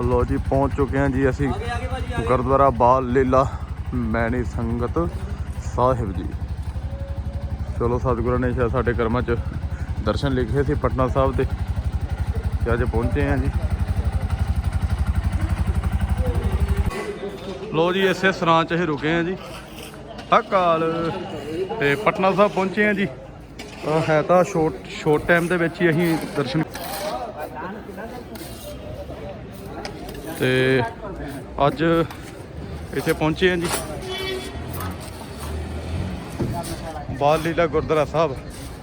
ਲੋ ਜੀ, ਪਹੁੰਚ ਚੁੱਕੇ ਹਾਂ ਜੀ ਅਸੀਂ ਗੁਰਦੁਆਰਾ ਬਾਲ ਲੀਲਾ ਮੈਣੀ ਸੰਗਤ ਸਾਹਿਬ ਜੀ। ਚਲੋ ਸਤਿਗੁਰਾਂ ਨੇ ਸ਼ਾਇਦ ਸਾਡੇ ਕਰਮਾਂ 'ਚ ਦਰਸ਼ਨ ਲਿਖੇ ਸੀ ਪਟਨਾ ਸਾਹਿਬ ਦੇ, ਤੇ ਅੱਜ ਪਹੁੰਚੇ ਹਾਂ ਜੀ। ਲੋ ਜੀ, ਇਸੇ ਸਰਾਂ 'ਚ ਹੀ ਰੁਕੇ ਹਾਂ ਜੀ। ਅਕਾਲ ਤੇ ਪਟਨਾ ਸਾਹਿਬ ਪਹੁੰਚੇ ਹਾਂ ਜੀ। ਹੈ ਤਾਂ ਸ਼ੋਰਟ ਸ਼ੋਰਟ ਟਾਈਮ ਦੇ ਵਿੱਚ ਹੀ ਅਸੀਂ ਦਰਸ਼ਨ ਤੇ ਅੱਜ ਇੱਥੇ ਪਹੁੰਚੇ ਹਾਂ ਜੀ। ਬਾਲ ਲੀਲਾ ਗੁਰਦੁਆਰਾ ਸਾਹਿਬ,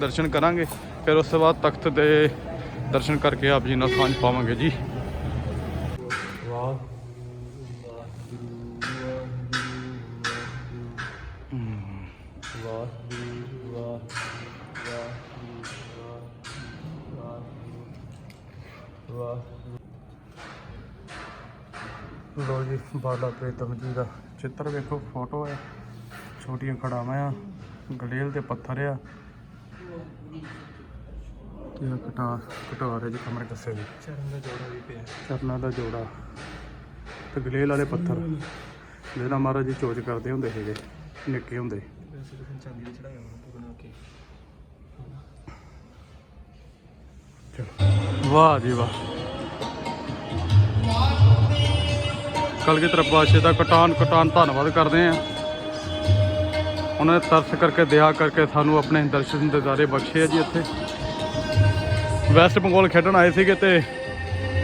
ਦਰਸ਼ਨ ਕਰਾਂਗੇ, ਫਿਰ ਉਸ ਤੋਂ ਬਾਅਦ ਤਖਤ ਦੇ ਦਰਸ਼ਨ ਕਰਕੇ ਆਪ ਜੀ ਨਾਲ ਸਾਂਝ ਪਾਵਾਂਗੇ ਜੀ। ਲੋ ਜੀ ਬਾਲਾ ਪ੍ਰੀਤਮ ਜੀ ਦਾ ਚਿੱਤਰ ਵੇਖੋ ਫੋਟੋ ਹੈ। ਛੋਟੀਆਂ ਖੜਾਵਾਂ ਆ ਗਲੇਲ ਦੇ ਪੱਥਰ ਆ। ਤੇ ਇਹ ਕਟਾ ਕਟਾਰ ਹੈ ਜੀ ਕਮਰ ਕੱਸੇ ਦੀ ਚਰਨ ਦਾ ਜੋੜਾ ਵੀ ਪਿਆ। ਚਰਨਾਂ ਦਾ ਜੋੜਾ। ਤੇ ਗਲੇਲ ਵਾਲੇ ਪੱਥਰ। ਜਿਹਨਾਂ ਮਹਾਰਾਜ ਜੀ ਚੋਜ ਕਰਦੇ ਹੁੰਦੇ ਸੀਗੇ ਨਿੱਕੇ ਹੁੰਦੇ। ਵੈਸੇ ਤਾਂ ਚਾਂਦੀ ਦੀ ਚੜਾਈ ਬਣਾ ਕੇ। ਵਾਹ ਜੀ ਵਾਹ। ਕਲਗੀ ਕਲਗੀਧਰ ਪਾਸ਼ੇ ਦਾ ਕਟਾਨ ਕਟਾਨ ਧੰਨਵਾਦ ਕਰਦੇ ਆ ਉਹਨਾਂ ਨੇ ਤਰਸ ਕਰਕੇ ਦਇਆ ਕਰਕੇ ਸਾਨੂੰ ਆਪਣੇ ਦਰਸ਼ਨ ਦਿਦਾਰੇ ਬਖਸ਼ੇ ਆ ਜੀ ਇੱਥੇ। ਵੈਸਟ ਬੰਗਾਲ ਖੇਡਣ ਆਏ ਸੀਗੇ ਤੇ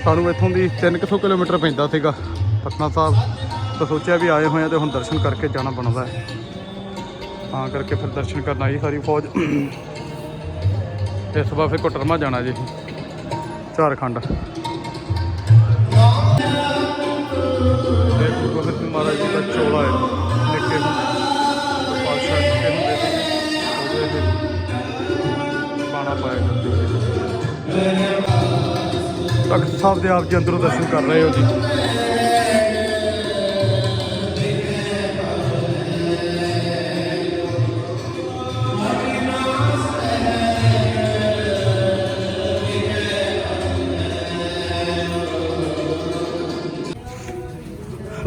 ਸਾਨੂੰ ਇੱਥੋਂ ਦੀ 300 ਕਿਲੋਮੀਟਰ ਪੈਂਦਾ ਸੀਗਾ। ਪਟਨਾ ਸਾਹਿਬ ਤਾਂ ਸੋਚਿਆ ਵੀ ਆਏ ਹੋਏ ਆ ਤੇ ਹੁਣ ਦਰਸ਼ਨ ਕਰਕੇ ਜਾਣਾ ਬਣਦਾ ਹੈ। ਤਾਂ ਕਰਕੇ ਫਿਰ ਦਰਸ਼ਨ ਕਰਨ ਆਈ ਸਾਰੀ ਫੌਜ। ਇਸ ਵਾਰ ਫਿਰ ਕੋਟਰਮਾ ਜਾਣਾ ਜੀ, ਝਾਰਖੰਡ। ਮਹਾਰਾਜ ਜੀ ਦਾ ਚੋਲਾ ਹੈ, ਨਿੱਕੇ ਹੁੰਦੇ ਪਾਸ਼ਾ ਨਿੱਕੇ ਹੁੰਦੇ ਸੀ ਉਹਦੇ ਤੇ ਬਾਣਾ ਪਾਇਆ ਕਰਦੇ ਸੀ ਤਖਤ ਸਾਹਿਬ ਦੇ ਆਪ ਜੀ ਅੰਦਰੋਂ ਦਰਸ਼ਨ ਕਰ ਰਹੇ ਹੋ ਜੀ।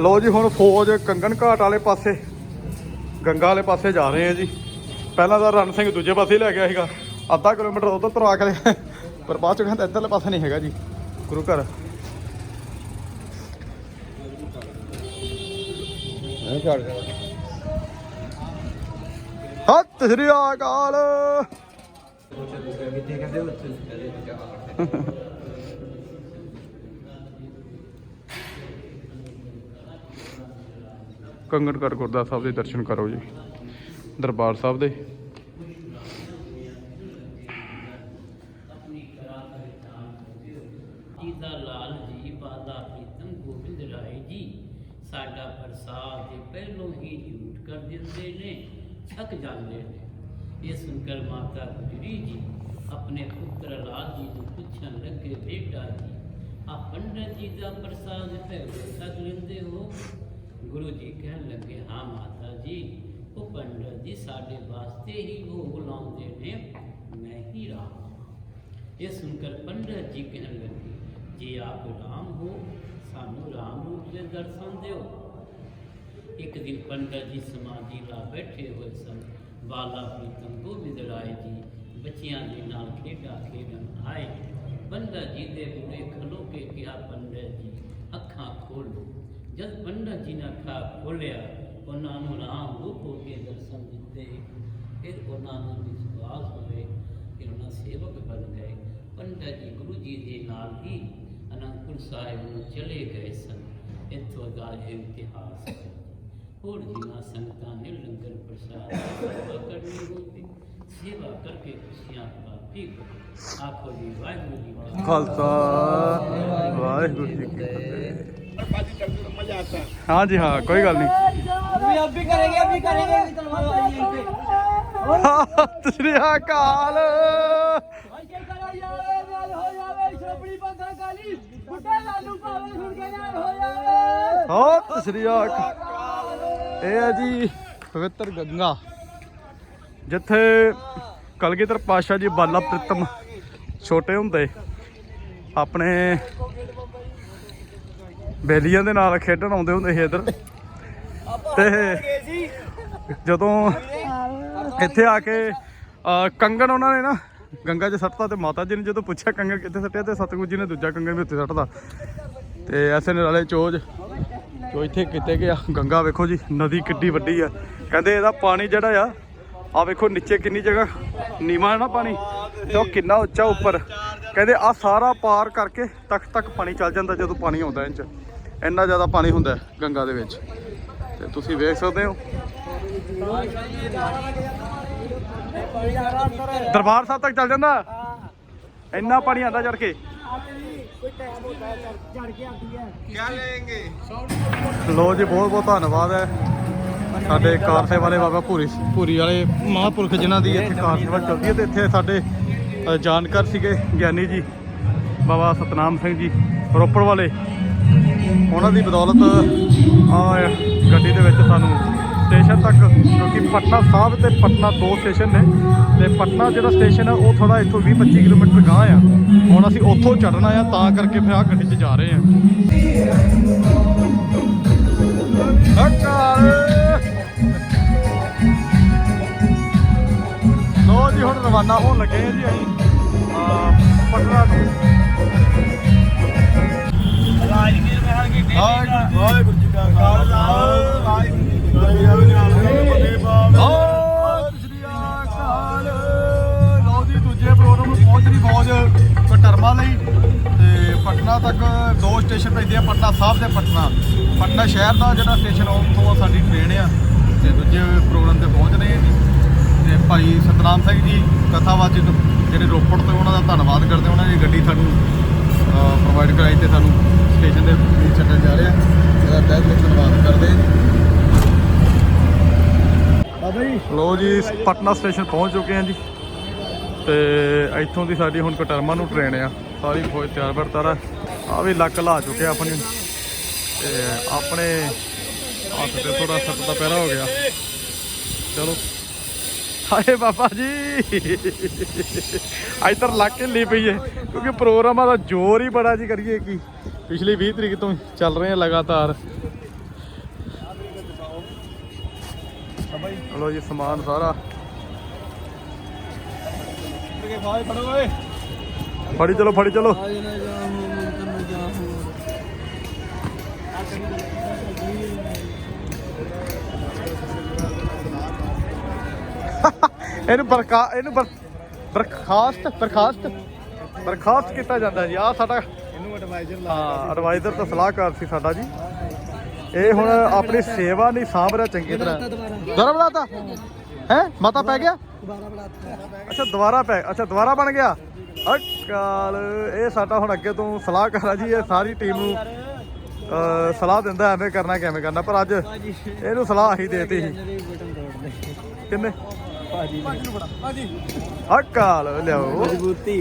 ਲੋ ਜੀ, ਹੁਣ ਫੌਜ ਕੰਗਨ ਘਾਟ ਵਾਲੇ ਪਾਸੇ, ਗੰਗਾ ਵਾਲੇ ਪਾਸੇ ਜਾ ਰਹੇ ਆ ਜੀ। ਪਹਿਲਾਂ ਤਾਂ ਰਣ ਸਿੰਘ ਦੂਜੇ ਪਾਸੇ ਲੈ ਗਿਆ ਸੀਗਾ। ਅੱਧਾ ਕਿਲੋਮੀਟਰ ਉਧਰ ਤੁਰਾ ਕੇ ਪਰ ਬਾਅਦ ਚ ਕਹਿੰਦਾ ਇੱਧਰਲੇ ਪਾਸੇ ਨਹੀਂ ਹੈਗਾ ਜੀ, ਗੁਰੂ ਘਰ। ਸਤਿ ਸ੍ਰੀ ਅਕਾਲ। ਕੰਗਣਗੜ ਗੁਰਦੁਆਰਾ ਸਾਹਿਬ ਦੇ ਦਰਸ਼ਨ ਕਰੋ ਜੀ, ਦਰਬਾਰ ਸਾਹਿਬ ਦੇ। ਦਾ ਲਾਲ ਜੀ, ਬਾਦਾ ਪ੍ਰੀਤਮ ਗੋਬਿੰਦ ਰਾਏ ਜੀ, ਸਾਡਾ ਪ੍ਰਸਾਦ ਪਹਿਲੋਂ ਹੀ ਝੂਠ ਕਰ ਦਿੰਦੇ ਨੇ, ਥੱਕ ਜਾਂਦੇ ਨੇ। ਇਹ ਸੁਣकर ਮਾਤਾ ਗੁਜਰੀ ਜੀ, ਆਪਣੇ ਪੁੱਤਰ ਲਾਲ ਜੀ ਨੂੰ ਪੁੱਛਣ ਲੱਗੇ, ਬੇਟਾ ਜੀ ਆ ਪੰਡਤ ਜੀ ਦਾ ਪ੍ਰਸਾਦ ਪਹਿਲੋਂ ਛਕ ਲੈਂਦੇ ਹੋ? गुरु जी कह लगे हाँ माता जी वो पंडित जी साढ़े वास्ते ही वो बुलाते ने मैं ही राम ये सुनकर पंडित जी कह लगे, जी आप राम हो, सानू राम रूप से दर्शन दो एक दिन पंडित जी समाधि ला बैठे हुए सन। बाला प्रीतम गोविंद राय जी, बच्चिया के नाल खेडा खेलन आए। पंडित जी के बुरे खलो के कहा पंडित जी अखा खोलो। ਜਦ ਪੰਡਤ ਜੀ ਨੇ ਅੱਖਾਂ ਖੋਲਿਆ ਉਹਨਾਂ ਨੂੰ ਰਾਮ ਰੂਪ ਹੋ ਕੇ ਦਰਸ਼ਨ ਦਿੱਤੇ। ਫਿਰ ਉਹਨਾਂ ਨੂੰ ਵਿਸ਼ਵਾਸ ਹੋਵੇ ਫਿਰ ਉਹਨਾਂ ਸੇਵਕ ਬਣ ਗਏ। ਪੰਡਤ ਜੀ ਗੁਰੂ ਜੀ ਦੇ ਨਾਲ ਹੀ ਅਨੰਦਪੁਰ ਸਾਹਿਬ ਨੂੰ ਚਲੇ ਗਏ ਸਨ। ਇੱਥੋਂ ਦਾ ਇਤਿਹਾਸ ਹੈ। ਹੋਰ ਜਿਨ੍ਹਾਂ ਸੰਗਤਾਂ ਨੇ ਲੰਗਰ ਪ੍ਰਸਾਦ ਸੇਵਾ ਕਰਨੀ ਹੋਵੇ ਸੇਵਾ ਕਰਕੇ ਖੁਸ਼ੀਆਂ ਪ੍ਰਾਪਤੀ ਕਰੋ ਆਖੋ ਜੀ ਵਾਹਿਗੁਰੂ ਜੀ ਕਾ ਖਾਲਸਾ ਵਾਹਿਗੁਰੂ ਜੀ ਕੀ ਫਤਿਹ। ਹਾਂ ਜੀ ਹਾਂ ਕੋਈ ਗੱਲ ਨਹੀਂ अभी अब भी करेंगे अभी करेंगे अभी तलवार वाली यहीं पे ਸਤਿ ਸ੍ਰੀ ਅਕਾਲ ऐसे करो यारे नाल हो जावे छोपड़ी पंखा काली बुड्ढे लालू पावे सुन के नाल हो जावे ਸਤਿ ਸ੍ਰੀ ਅਕਾਲ ਇਹ ਹੈ ਜੀ ਪਵਿੱਤਰ ਗੰਗਾ ਜਿੱਥੇ ਕਲਗੀਧਰ ਪਾਸ਼ਾ ਜੀ ਬਾਲਾ ਪ੍ਰੀਤਮ ਛੋਟੇ ਹੁੰਦੇ ਆਪਣੇ ਬੇਲੀਆਂ ਦੇ ਨਾਲ ਖੇਡਣ ਆਉਂਦੇ ਹੁੰਦੇ ਸੀ ਇੱਧਰ। ਤੇ ਜਦੋਂ ਇੱਥੇ ਆ ਕੇ ਕੰਗਣ ਉਹਨਾਂ ਨੇ ਨਾ, ਗੰਗਾ 'ਚ ਸੱਟਤਾ ਤੇ ਮਾਤਾ ਜੀ ਨੇ ਜਦੋਂ ਪੁੱਛਿਆ ਕੰਗਣ ਕਿੱਥੇ ਸੱਟਿਆ ਤੇ ਸਤਗੁਰੂ ਜੀ ਨੇ ਦੂਜਾ ਕੰਗਣ ਵੀ ਉੱਥੇ ਸੱਟਦਾ ਤੇ ਐਸੇ ਨਰਾਲੇ ਚੋਜ ਜੋ ਇੱਥੇ ਕਿਤੇ ਗਿਆ। ਗੰਗਾ ਵੇਖੋ ਜੀ, ਨਦੀ ਕਿੱਡੀ ਵੱਡੀ ਆ। ਕਹਿੰਦੇ ਇਹਦਾ ਪਾਣੀ ਜਿਹੜਾ ਆ ਆ ਵੇਖੋ ਨੀਚੇ ਕਿੰਨੀ ਜਗ੍ਹਾ, ਨੀਵਾਂ ਹੈ ਨਾ ਪਾਣੀ? ਤੇ ਉਹ ਕਿੰਨਾ ਉੱਚਾ ਉੱਪਰ। ਕਹਿੰਦੇ ਆ ਸਾਰਾ ਪਾਰ ਕਰਕੇ ਤੱਕ ਤੱਕ ਪਾਣੀ ਚੱਲ ਜਾਂਦਾ ਜਦੋਂ ਪਾਣੀ ਆਉਂਦਾ ਇਹ ਇੰਨਾ ਜ਼ਿਆਦਾ ਪਾਣੀ ਹੁੰਦਾ ਗੰਗਾ ਦੇ ਵਿੱਚ। ਤੇ ਤੁਸੀਂ ਵੇਖ ਸਕਦੇ ਹੋ। ਦਰਬਾਰ ਸਾਹਿਬ ਤੱਕ ਚੱਲ ਜਾਂਦਾ? ਇੰਨਾ ਪਾਣੀ ਆਂਦਾ ਚੜ ਕੇ। ਲੋ ਜੀ, ਬਹੁਤ ਬਹੁਤ ਧੰਨਵਾਦ ਹੈ। ਸਾਡੇ ਕਾਰ ਸੇਵਾ ਵਾਲੇ ਬਾਬਾ ਭੂਰੀ ਭੂਰੀ ਵਾਲੇ ਮਹਾਂਪੁਰਖ ਜਿਨ੍ਹਾਂ ਦੀ ਇੱਥੇ ਕਾਰ ਸੇਵਾ ਚੱਲਦੀ ਹੈ ਤੇ ਇੱਥੇ ਸਾਡੇ ਜਾਣਕਾਰ ਸੀਗੇ ਗਿਆਨੀ ਜੀ, ਬਾਬਾ ਸਤਨਾਮ ਸਿੰਘ ਜੀ, ਰੋਪੜ ਵਾਲੇ। ਉਹਨਾਂ ਦੀ ਬਦੌਲਤ ਆ ਗੱਡੀ ਦੇ ਵਿੱਚ ਸਾਨੂੰ ਸਟੇਸ਼ਨ ਤੱਕ, ਕਿਉਂਕਿ ਪਟਨਾ ਸਾਹਿਬ ਤੇ ਪਟਨਾ ਦੋ ਸਟੇਸ਼ਨ ਨੇ ਤੇ ਪਟਨਾ ਜਿਹੜਾ ਸਟੇਸ਼ਨ ਆ, ਉਹ ਥੋੜਾ ਇੱਥੋਂ 20 25 ਕਿਲੋਮੀਟਰ ਗਾਂਹ ਆ। ਹੁਣ ਅਸੀਂ ਉੱਥੋਂ ਚੜਨਾ ਆ, ਤਾਂ ਕਰਕੇ ਫਿਰ ਆ ਗੱਡੀ 'ਚ ਜਾ ਰਹੇ ਆ। ਲੋ ਜੀ, ਹੁਣ ਰਵਾਨਾ ਹੋਣ ਲੱਗੇ ਆ ਜੀ ਅਸੀਂ ਪਟਨਾ ਨੂੰ ਰਾਜਗੀਰ ਮਹਿਲ ਕੀ ਵਾਹਿਗੁਰੂ ਜੀ ਕਾ ਖਾਲਸਾ ਵਾਹਿਗੁਰੂ ਜੀ ਕੀ ਫਤਿਹ ਸ੍ਰੀ ਅਕਾਲ ਲੋ ਜੀ ਦੂਜੇ ਪ੍ਰੋਗਰਾਮ ਨੂੰ ਪਹੁੰਚ ਰਹੀ ਫੌਜ ਕਟਰਮਾ ਲਈ ਤੇ ਪਟਨਾ ਤੱਕ ਦੋ ਸਟੇਸ਼ਨ ਪੈਂਦੇ ਆ ਪਟਨਾ ਸਾਹਿਬ ਤੇ ਪਟਨਾ ਪਟਨਾ ਸ਼ਹਿਰ ਦਾ ਜਿਹੜਾ ਸਟੇਸ਼ਨ ਉੱਥੋਂ ਸਾਡੀ ਟ੍ਰੇਨ ਆ ਤੇ ਦੂਜੇ ਪ੍ਰੋਗਰਾਮ ਤੇ ਪਹੁੰਚ ਰਹੇ ਆ ਜੀ ਤੇ ਭਾਈ ਸਤਨਾਮ ਸਿੰਘ ਜੀ ਕਥਾਵਾਚਕ ਜਿਹੜੇ ਰੋਪੜ ਤੋਂ ਉਹਨਾਂ ਦਾ ਧੰਨਵਾਦ ਕਰਦੇ ਉਹਨਾਂ ਦੀ ਗੱਡੀ ਸਾਨੂੰ ਪ੍ਰੋਵਾਈਡ ਕਰਾਈ ਤੇ ਸਾਨੂੰ ਸਟੇਸ਼ਨ ਦੇ ਵਿੱਚ ਛੱਡਣ ਜਾ ਰਹੇ ਆ। ਇਹਦਾ ਤਹਿ ਦਿਲੋਂ ਧੰਨਵਾਦ ਕਰਦੇ। ਬਾਬਾ ਜੀ। ਲੋ ਜੀ ਪਟਨਾ ਸਟੇਸ਼ਨ ਪਹੁੰਚ ਚੁੱਕੇ ਹਾਂ ਜੀ। ਤੇ ਇੱਥੋਂ ਦੀ ਸਾਡੀ ਹੁਣ ਕਟਰਮਾ ਨੂੰ ਟ੍ਰੇਨ ਆ। ਸਾਰੀ ਫੌਜ ਤਿਆਰ ਬਰ ਤਾਰਾ ਆ ਵੀ ਲੱਕ ਲਾ ਚੁੱਕੇ ਆ ਆਪਣੀ। ਤੇ ਆਪਣੇ ਹੱਥ ਤੇ ਥੋੜਾ ਸੱਟ ਦਾ ਪੈਰਾ ਹੋ ਗਿਆ। ਚਲੋ। ਹਾਏ ਬਾਬਾ ਜੀ। ਇੱਧਰ ਲੱਗ ਕੇ ਲਈ ਪਈ ਹੈ ਕਿਉਂਕਿ ਪ੍ਰੋਗਰਾਮਾਂ ਦਾ ਜ਼ੋਰ ਹੀ ਬੜਾ ਜੀ ਕਰੀਏ ਕੀ। ਪਿਛਲੀ 20 ਤਰੀਕ ਤੋਂ ਚੱਲ ਰਹੇ ਆ ਲਗਾਤਾਰ। ਚਲੋ ਜੀ, ਸਮਾਨ ਸਾਰਾ। ਫੜੀ ਚਲੋ ਫੜੀ ਚਲੋ। ਇਹਨੂੰ ਬਰਕਾ ਇਹਨੂੰ ਬਰ- ਬਰਖਾਸਤ ਬਰਖਾਸਤ ਬਰਖਾਸਤ ਕੀਤਾ ਜਾਂਦਾ ਜੀ। ਆ ਸਾਡਾ ਇਹਨੂੰ ਐਡਵਾਈਜ਼ਰ ਹਾਂ ਐਡਵਾਈਜ਼ਰ ਤਾਂ ਸਲਾਹਕਾਰ ਸੀ ਸਾਡਾ ਜੀ। ਇਹ ਹੁਣ ਆਪਣੀ ਸੇਵਾ ਨਹੀਂ ਸਾਂਭ ਰਿਹਾ ਚੰਗੀ ਤਰ੍ਹਾਂ। ਦੁਬਾਰਾ। ਬਣਾਤਾ ਹੈ? ਮਾਤਾ ਪੈ ਗਿਆ? ਅੱਛਾ ਦੁਬਾਰਾ ਪੈ ਅੱਛਾ ਦੁਬਾਰਾ ਬਣ ਗਿਆ? ਅਕਾਲ ਇਹ ਸਾਡਾ ਹੁਣ ਅੱਗੇ ਤੋਂ ਸਲਾਹਕਾਰ ਆ ਜੀ ਇਹ ਸਾਰੀ ਟੀਮ ਨੂੰ ਅਹ, ਸਲਾਹ ਦਿੰਦਾ ਐਵੇਂ ਕਰਨਾ ਕਿਵੇਂ ਕਰਨਾ। ਪਰ ਅੱਜ ਇਹਨੂੰ ਸਲਾਹ ਹੀ ਦੇਤੀ ਸੀ। ਕਿੰਨੇ? ਭਾਜੀ ਭਾਜੀ ਅਕਾਲ ਲਿਆਓ। ਮਜ਼ਬੂਤੀ।